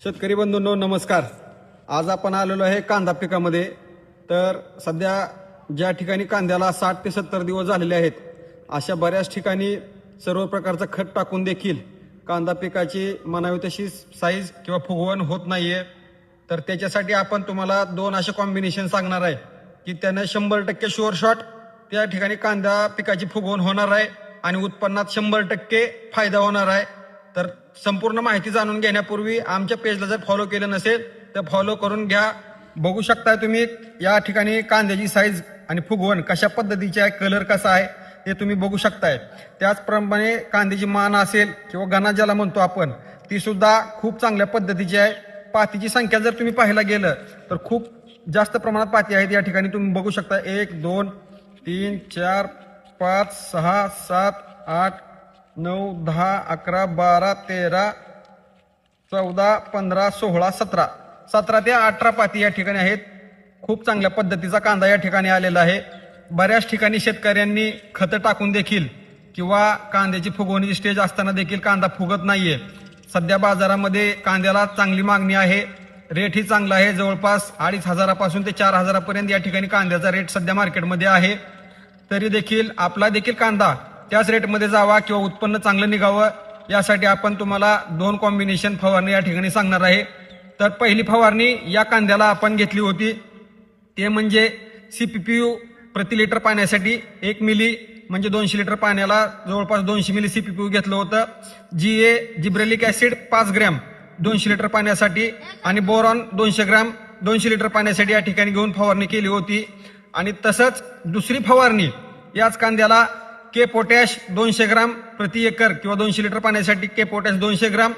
शेतकरी बंधूंनो नमस्कार. आज आपण आलेलो आहे कांदा पिकामध्ये. तर सध्या ज्या ठिकाणी कांद्याला साठ ते सत्तर दिवस झालेले आहेत अशा बऱ्याच ठिकाणी सर्व प्रकारचं खत टाकून देखील कांदा पिकाची म्हणावी तशी साईज किंवा फुगवण होत नाहीये. तर त्याच्यासाठी आपण तुम्हाला दोन असे कॉम्बिनेशन सांगणार आहे की त्यानं शंभर टक्के शुअर शॉट त्या ठिकाणी कांदा पिकाची फुगवण होणार आहे आणि उत्पन्नात शंभर टक्के फायदा होणार आहे. तर संपूर्ण माहिती जाणून घेण्यापूर्वी आमच्या पेजला जर फॉलो केलं नसेल तर फॉलो करून घ्या. बघू शकता तुम्ही या ठिकाणी कांद्याची साईज आणि फुगवण कशा पद्धतीची आहे कलर कसा आहे ते तुम्ही बघू शकताय. त्याचप्रमाणे कांद्याची मान असेल किंवा गणा ज्याला म्हणतो आपण ती सुद्धा खूप चांगल्या पद्धतीची आहे. पातीची संख्या जर तुम्ही पाहायला गेलं तर खूप जास्त प्रमाणात पाती आहेत या ठिकाणी तुम्ही बघू शकता एक दोन तीन चार पाच सहा सात आठ नऊ दहा अकरा बारा तेरा चौदा पंधरा सोळा सतरा. सतरा ते अठरा पाती या ठिकाणी आहेत. खूप चांगल्या पद्धतीचा कांदा या ठिकाणी आलेला आहे. बऱ्याच ठिकाणी शेतकऱ्यांनी खतं टाकून देखील किंवा कांद्याची फुगवणीची स्टेज असताना देखील कांदा फुगत नाहीये. सध्या बाजारामध्ये कांद्याला चांगली मागणी आहे. रेटही चांगला आहे. जवळपास अडीच हजारापासून ते चार हजारापर्यंत या ठिकाणी कांद्याचा रेट सध्या मार्केटमध्ये आहे. तरी देखील आपला देखील कांदा त्याच रेटमध्ये जावा किंवा उत्पन्न चांगलं निघावं यासाठी आपण तुम्हाला दोन कॉम्बिनेशन फवारणी या ठिकाणी सांगणार आहे. तर पहिली फवारणी या कांद्याला आपण घेतली होती. ते म्हणजे सी पी पी यू प्रति लिटर पाण्यासाठी एक मिली म्हणजे दोनशे लिटर पाण्याला जवळपास दोनशे milli C P P U घेतलं होतं. जी ए जिब्रेलिक ॲसिड पाच ग्रॅम दोनशे लिटर पाण्यासाठी आणि बोरॉन दोनशे ग्रॅम दोनशे लिटर पाण्यासाठी या ठिकाणी घेऊन फवारणी केली होती. आणि तसंच दुसरी फवारणी याच कांद्याला के पोटॅश दोनशे ग्राम प्रति एकर किंवा दोनशे लिटर पाण्यासाठी के पोटॅश दोनशे ग्राम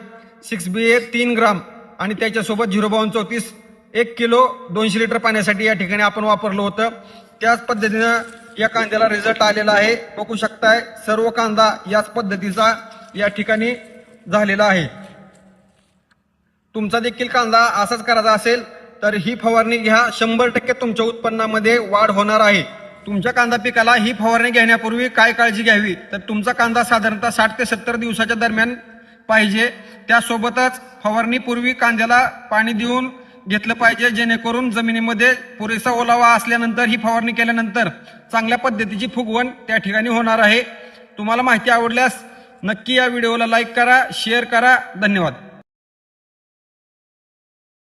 सिक्स बी ए तीन ग्राम आणि त्याच्यासोबत झिरो बावन चौतीस एक किलो दोनशे लिटर पाण्यासाठी या ठिकाणी आपण वापरलं होतं. त्याच पद्धतीनं या कांद्याला रिझल्ट आलेला आहे. बघू शकताय सर्व कांदा याच पद्धतीचा या ठिकाणी झालेला आहे. तुमचा देखील कांदा असाच करायचा असेल तर ही फवारणी घ्या. शंभर टक्के तुमच्या उत्पन्नामध्ये वाढ होणार आहे. तुमच्या कांदा पिकाला ही फवारणी घेण्यापूर्वी काय काळजी घ्यावी? तर तुमचा कांदा साधारणतः साठ ते सत्तर दिवसाच्या दरम्यान पाहिजे. त्यासोबतच फवारणीपूर्वी कांद्याला पाणी देऊन घेतलं पाहिजे जेणेकरून जमिनीमध्ये पुरेसा ओलावा असल्यानंतर ही फवारणी केल्यानंतर चांगल्या पद्धतीची फुगवण त्या ठिकाणी होणार आहे. तुम्हाला माहिती आवडल्यास नक्की या व्हिडिओला लाईक करा शेअर करा. धन्यवाद.